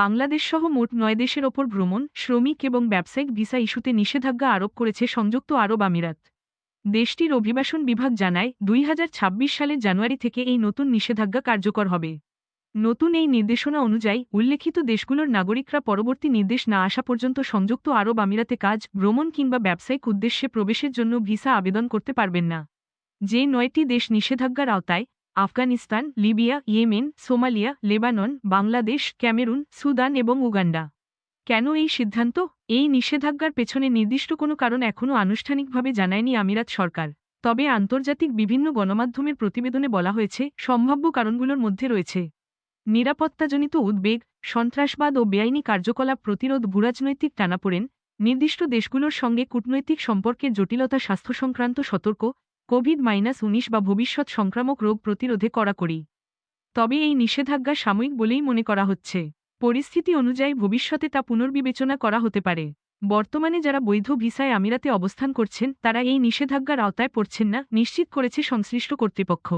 বাংলাদেশ সহ মোট নয় দেশের ওপর ভ্রমণ, শ্রমিক এবং ব্যবসায়িক ভিসা ইস্যুতে নিষেধাজ্ঞা আরোপ করেছে সংযুক্ত আরব আমিরাত। দেশটির অভিবাসন বিভাগ জানায়, দুই হাজার ছাব্বিশ সালের জানুয়ারি থেকে এই নতুন নিষেধাজ্ঞা কার্যকর হবে। নতুন এই নির্দেশনা অনুযায়ী উল্লেখিত দেশগুলোর নাগরিকরা পরবর্তী নির্দেশ না আসা পর্যন্ত সংযুক্ত আরব আমিরাতে কাজ, ভ্রমণ কিংবা ব্যবসায়িক উদ্দেশ্যে প্রবেশের জন্য ভিসা আবেদন করতে পারবেন না। যে নয়টি দেশ নিষেধাজ্ঞার আওতায় Afghanistan, Libya, Yemen, Somalia, Lebanon, Bangladesh, Cameroon, Sudan এবং উগান্ডা। কেন এই সিদ্ধান্ত? এই নিষেধাজ্ঞার পেছনে নির্দিষ্ট কোনো কারণ এখনও আনুষ্ঠানিকভাবে জানায়নি আমিরাত সরকার। তবে আন্তর্জাতিক বিভিন্ন গণমাধ্যমের প্রতিবেদনে বলা হয়েছে, সম্ভাব্য কারণগুলোর মধ্যে রয়েছে। নিরাপত্তাজনিত উদ্বেগ, সন্ত্রাসবাদ ও বেআইনি কার্যকলাপ প্রতিরোধ ভূরাজনৈতিক টানাপোড়েন, নির্দিষ্ট দেশগুলোর সঙ্গে কূটনৈতিক সম্পর্কের জটিলতা স্বাস্থ্য সংক্রান্ত সতর্ক কোভিড মাইনাস উনিশ বা ভবিষ্যৎ সংক্রামক রোগ প্রতিরোধে কড়াকড়ি। তবে এই নিষেধাজ্ঞা সাময়িক বলেই মনে করা হচ্ছে। পরিস্থিতি অনুযায়ী ভবিষ্যতে তা পুনর্বিবেচনা করা হতে পারে। বর্তমানে যারা বৈধ ভিসায় আমিরাতে অবস্থান করছেন, তারা এই নিষেধাজ্ঞার আওতায় পড়ছেন না, নিশ্চিত করেছে সংশ্লিষ্ট কর্তৃপক্ষ।